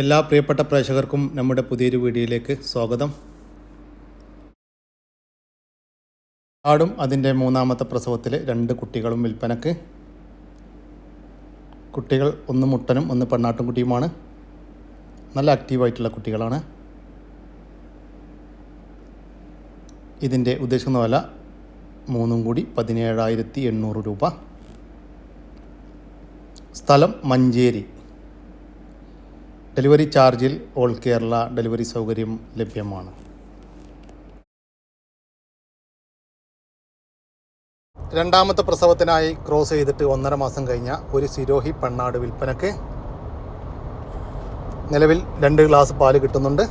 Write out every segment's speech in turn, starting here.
എല്ലാ പ്രിയപ്പെട്ട പ്രേക്ഷകർക്കും നമ്മുടെ പുതിയൊരു വീഡിയോയിലേക്ക് സ്വാഗതം. ആടും അതിന്റെ മൂന്നാമത്തെ പ്രസവത്തിൽ രണ്ട് കുട്ടികളും വിൽപ്പനക്ക്. കുട്ടികൾ ഒന്ന് മുട്ടനും ഒന്ന് പെണ്ണാട്ടും കുട്ടിയുമാണ്. നല്ല ആക്റ്റീവായിട്ടുള്ള കുട്ടികളാണ്. ഇതിന്റെ ഉദ്ദേശിക്കുന്ന വില മൂന്നും കൂടി പതിനേഴായിരത്തി എണ്ണൂറ് രൂപ. സ്ഥലം മഞ്ചേരി. ഡെലിവറി ചാർജിൽ ഓൾ കേരള ഡെലിവറി സൗകര്യം ലഭ്യമാണ്. രണ്ടാമത്തെ പ്രസവത്തിനായി ക്രോസ് ചെയ്തിട്ട് ഒന്നര മാസം കഴിഞ്ഞ ഒരു സിരോഹി പെണ്ണാട് വിൽപ്പനക്ക് നിലവിൽ രണ്ട് ഗ്ലാസ് പാൽ കിട്ടുന്നുണ്ട്.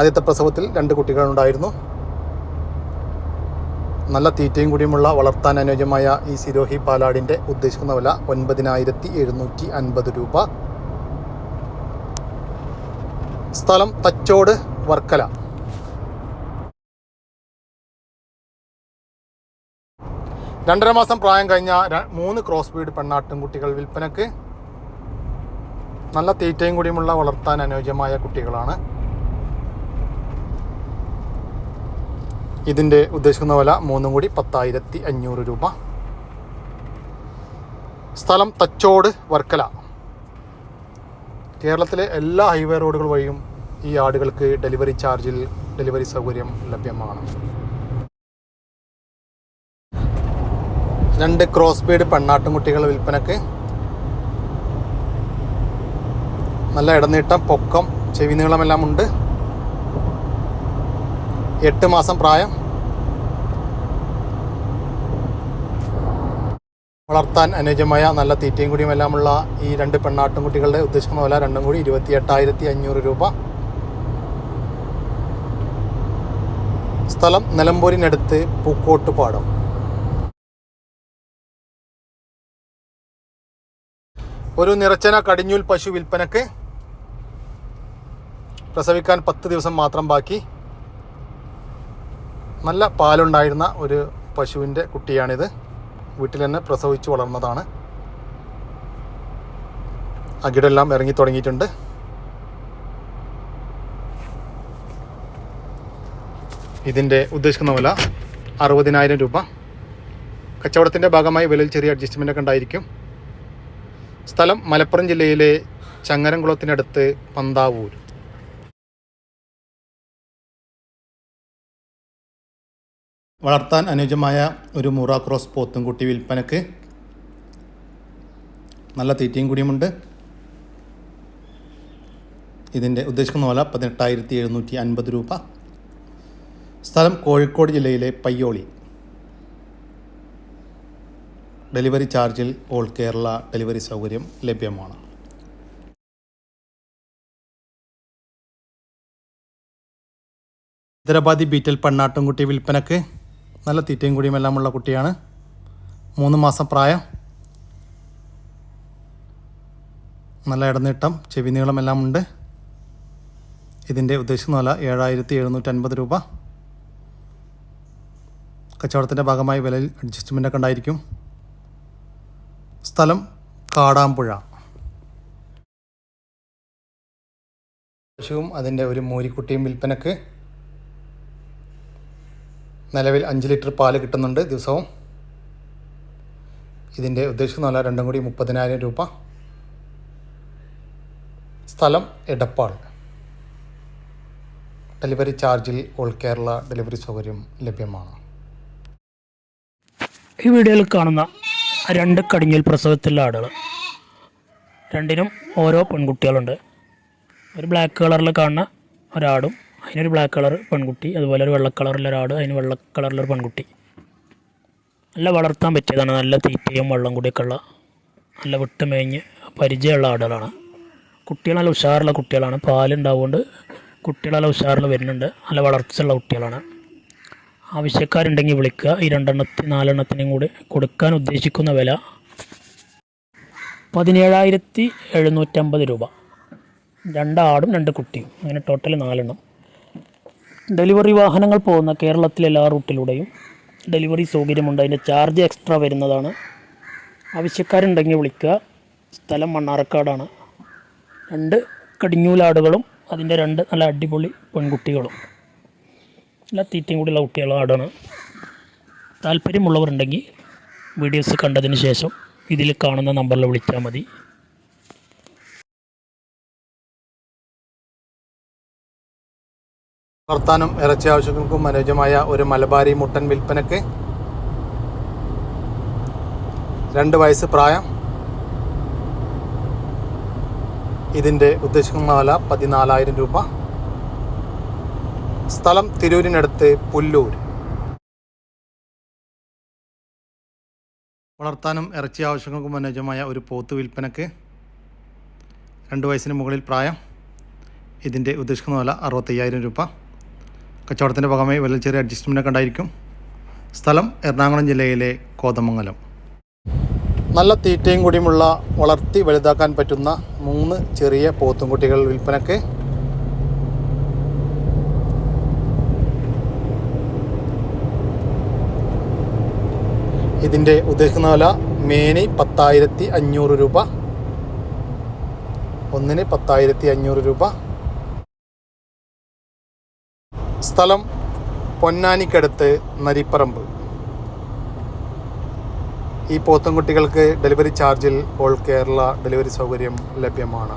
ആദ്യത്തെ പ്രസവത്തിൽ രണ്ട് കുട്ടികളുണ്ടായിരുന്നു. നല്ല തീറ്റയും കൂടിയുമുള്ള വളർത്താൻ അനുയോജ്യമായ ഈ സിരോഹി പാലാടിന്റെ ഉദ്ദേശിക്കുന്ന വില ഒൻപതിനായിരത്തി എഴുന്നൂറ്റി അൻപത് രൂപ. സ്ഥലം തച്ചോട് വർക്കല. രണ്ടര മാസം പ്രായം കഴിഞ്ഞ മൂന്ന് ക്രോസ് ബീഡ് പെണ്ണാട്ടും കുട്ടികൾ വിൽപ്പനക്ക് നല്ല തീറ്റയും കൂടിയുമുള്ള വളർത്താൻ അനുയോജ്യമായ കുട്ടികളാണ്. ഇതിന്റെ ഉദ്ദേശിക്കുന്ന വില മൂന്നും കൂടി പത്തായിരത്തി അഞ്ഞൂറ് രൂപ. സ്ഥലം തച്ചോട് വർക്കല. കേരളത്തിലെ എല്ലാ ഹൈവേ റോഡുകൾ വഴിയും ഈ ആടുകൾക്ക് ഡെലിവറി ചാർജിൽ ഡെലിവറി സൗകര്യം ലഭ്യമാണ്. രണ്ട് ക്രോസ് ബീഡ് പെണ്ണാട്ടുംകുട്ടികൾ വിൽപ്പനക്ക് നല്ല ഇടനീട്ടം പൊക്കം ചെവി നീളമെല്ലാം ഉണ്ട്. എട്ട് മാസം പ്രായം. വളർത്താൻ അനുയോജ്യമായ നല്ല തീറ്റയും കൂടിയും എല്ലാമുള്ള ഈ രണ്ട് പെണ്ണാട്ടും കുട്ടികളുടെ ഉദ്ദേശിക്കുന്ന വില രണ്ടും കൂടി ഇരുപത്തി എട്ടായിരത്തി അഞ്ഞൂറ് രൂപ. സ്ഥലം നിലമ്പൂരിനടുത്ത് പൂക്കോട്ടുപാടം ഒരു നിറച്ചന കടിഞ്ഞൂൽ പശു വിൽപ്പനക്ക് പ്രസവിക്കാൻ പത്ത് ദിവസം മാത്രം ബാക്കി. നല്ല പാലുണ്ടായിരുന്ന ഒരു പശുവിന്റെ കുട്ടിയാണിത്. വീട്ടിൽ തന്നെ പ്രസവിച്ചു വളർന്നതാണ്. അകിടെല്ലാം ഇറങ്ങി തുടങ്ങിയിട്ടുണ്ട്. ഇതിന്റെ ഉദ്ദേശിക്കുന്ന വില അറുപതിനായിരം രൂപ. കച്ചവടത്തിന്റെ ഭാഗമായി വിലയിൽ ചെറിയ അഡ്ജസ്റ്റ്മെന്റ് ഒക്കെ ഉണ്ടായിരിക്കും. സ്ഥലം മലപ്പുറം ജില്ലയിലെ ചങ്ങരംകുളത്തിനടുത്ത് പന്താവൂർ. വളർത്താൻ അനുയോജ്യമായ ഒരു മുറ ക്രോസ് പോത്തുംകുട്ടി വിൽപ്പനക്ക് നല്ല തീറ്റയും കൂടിയുമുണ്ട്. ഇതിന്റെ ഉദ്ദേശിക്കുന്ന വില പതിനെട്ടായിരത്തി എഴുന്നൂറ്റി അൻപത് രൂപ. സ്ഥലം കോഴിക്കോട് ജില്ലയിലെ പയ്യോളി. ഡെലിവറി ചാർജിൽ ഓൾ കേരള ഡെലിവറി സൗകര്യം ലഭ്യമാണ്. ഹൈദരാബാദി ബീറ്റൽ പെണ്ണാട്ടുംകുട്ടി വിൽപ്പനക്ക് നല്ല തീറ്റയും കൂടിയും എല്ലാമുള്ള കുട്ടിയാണ്. മൂന്ന് മാസം പ്രായം. നല്ല ഇടനീട്ടം ചെവി നീളം എല്ലാം ഉണ്ട്. ഇതിന്റെ ഉദ്ദേശിക്കുന്ന വില ഏഴായിരത്തി എഴുന്നൂറ്റൻപത് രൂപ. കച്ചവടത്തിന്റെ ഭാഗമായി വിലയിൽ അഡ്ജസ്റ്റ്മെന്റ് ഒക്കെ ഉണ്ടായിരിക്കും. സ്ഥലം കാടാമ്പുഴ. പശുവും അതിന്റെ ഒരു മൂരിക്കുട്ടിയും വിൽപ്പനക്ക് നിലവിൽ അഞ്ച് ലിറ്റർ പാൽ കിട്ടുന്നുണ്ട് ദിവസവും. ഇതിന്റെ ഉദ്ദേശിക്കുന്ന വില രണ്ടും കൂടി മുപ്പതിനായിരം രൂപ. സ്ഥലം എടപ്പാൾ. ഡെലിവറി ചാർജിൽ ഓൾ കേരള ഡെലിവറി സൗകര്യം ലഭ്യമാണ്. ഈ വീഡിയോയിൽ കാണുന്ന രണ്ട് കടിഞ്ഞൽ പ്രസവത്തിലുള്ള ആടുകൾ. രണ്ടിനും ഓരോ പെൺകുട്ടികളുണ്ട്. ഒരു ബ്ലാക്ക് കളറിൽ കാണുന്ന ഒരാടും അതിനൊരു ബ്ലാക്ക് കളർ പെൺകുട്ടി അതുപോലെ ഒരു വെള്ള കളറിലെ ഒരാട് അതിന് വെള്ള കളറിലൊരു പെൺകുട്ടി. നല്ല വളർത്താൻ പറ്റിയതാണ്. നല്ല തീറ്റയും വെള്ളം കൂടിയൊക്കെ ഉള്ള നല്ല വിട്ടുമേഞ്ഞ് പരിചയമുള്ള ആടുകളാണ്. കുട്ടികൾ നല്ല ഉഷാറുള്ള കുട്ടികളാണ്. പാലുണ്ടാവുകൊണ്ട് കുട്ടികൾ നല്ല ഉഷാറിൽ വരുന്നുണ്ട്. നല്ല വളർച്ചയുള്ള കുട്ടികളാണ്. ആവശ്യക്കാരുണ്ടെങ്കിൽ വിളിക്കുക. ഈ രണ്ടെണ്ണത്തിന് നാലെണ്ണത്തിനും കൂടി കൊടുക്കാൻ ഉദ്ദേശിക്കുന്ന വില പതിനേഴായിരത്തി എഴുന്നൂറ്റമ്പത് രൂപ രണ്ടാടും രണ്ട് കുട്ടിയും. അങ്ങനെ ടോട്ടൽ നാലെണ്ണം. ഡെലിവറി വാഹനങ്ങൾ പോകുന്ന കേരളത്തിലെ എല്ലാ റൂട്ടിലൂടെയും ഡെലിവറി സൗകര്യമുണ്ട്. അതിന്റെ ചാർജ് എക്സ്ട്രാ വരുന്നതാണ്. ആവശ്യക്കാരുണ്ടെങ്കിൽ വിളിക്കുക. സ്ഥലം മണ്ണാർക്കാടാണ്. രണ്ട് കടിഞ്ഞൂലാടുകളും അതിന്റെ രണ്ട് നല്ല അടിപൊളി പെൺകുട്ടികളും. നല്ല തീറ്റയും കൂടിയുള്ള കുട്ടികളും ആടാണ്. താല്പര്യമുള്ളവരുണ്ടെങ്കിൽ വീഡിയോസ് കണ്ടതിന് ശേഷം ഇതിൽ കാണുന്ന നമ്പറിൽ വിളിച്ചാൽ മതി. വർത്താനം ഇറച്ചി ആവശ്യങ്ങൾക്കും അനുയോജ്യമായ ഒരു മലബാരി മുട്ടൻ വിൽപ്പനയ്ക്ക് രണ്ട് വയസ്സ് പ്രായം. ഇതിന്റെ ഉദ്ദേശിക്കുന്ന വില പതിനാലായിരം രൂപ. സ്ഥലം തിരൂരിനടുത്ത് പുല്ലൂർ. വളർത്താനും ഇറച്ചി ആവശ്യങ്ങൾക്കും അനുയോജ്യമായ ഒരു പോത്ത് വിൽപ്പനക്ക് രണ്ട് വയസ്സിന് മുകളിൽ പ്രായം. ഇതിന്റെ ഉദ്ദേശിക്കുന്ന വില അറുപത്തയ്യായിരം രൂപ. കച്ചവടത്തിന്റെ ഭാഗമായി വലിയ ചെറിയ അഡ്ജസ്റ്റ്മെന്റ് ഉണ്ടായിരിക്കും. സ്ഥലം എറണാകുളം ജില്ലയിലെ കോതമംഗലം. നല്ല തീറ്റയും കൂടിയുമുള്ള വളർത്തി വലുതാക്കാൻ പറ്റുന്ന മൂന്ന് ചെറിയ പോത്തുംകുട്ടികൾ വിൽപ്പനക്ക് ഇതിന്റെ ഉദ്ദേശിക്കുന്ന വില മേനി പത്തായിരത്തി അഞ്ഞൂറ് രൂപ ഒന്നിന് പത്തായിരത്തി അഞ്ഞൂറ് രൂപ. സ്ഥലം പൊന്നാനിക്കടുത്ത് നരിപ്പറമ്പ്. ഈ പോത്തൻകുട്ടികൾക്ക് ഡെലിവറി ചാർജിൽ ഓൾ കേരള ഡെലിവറി സൗകര്യം ലഭ്യമാണ്.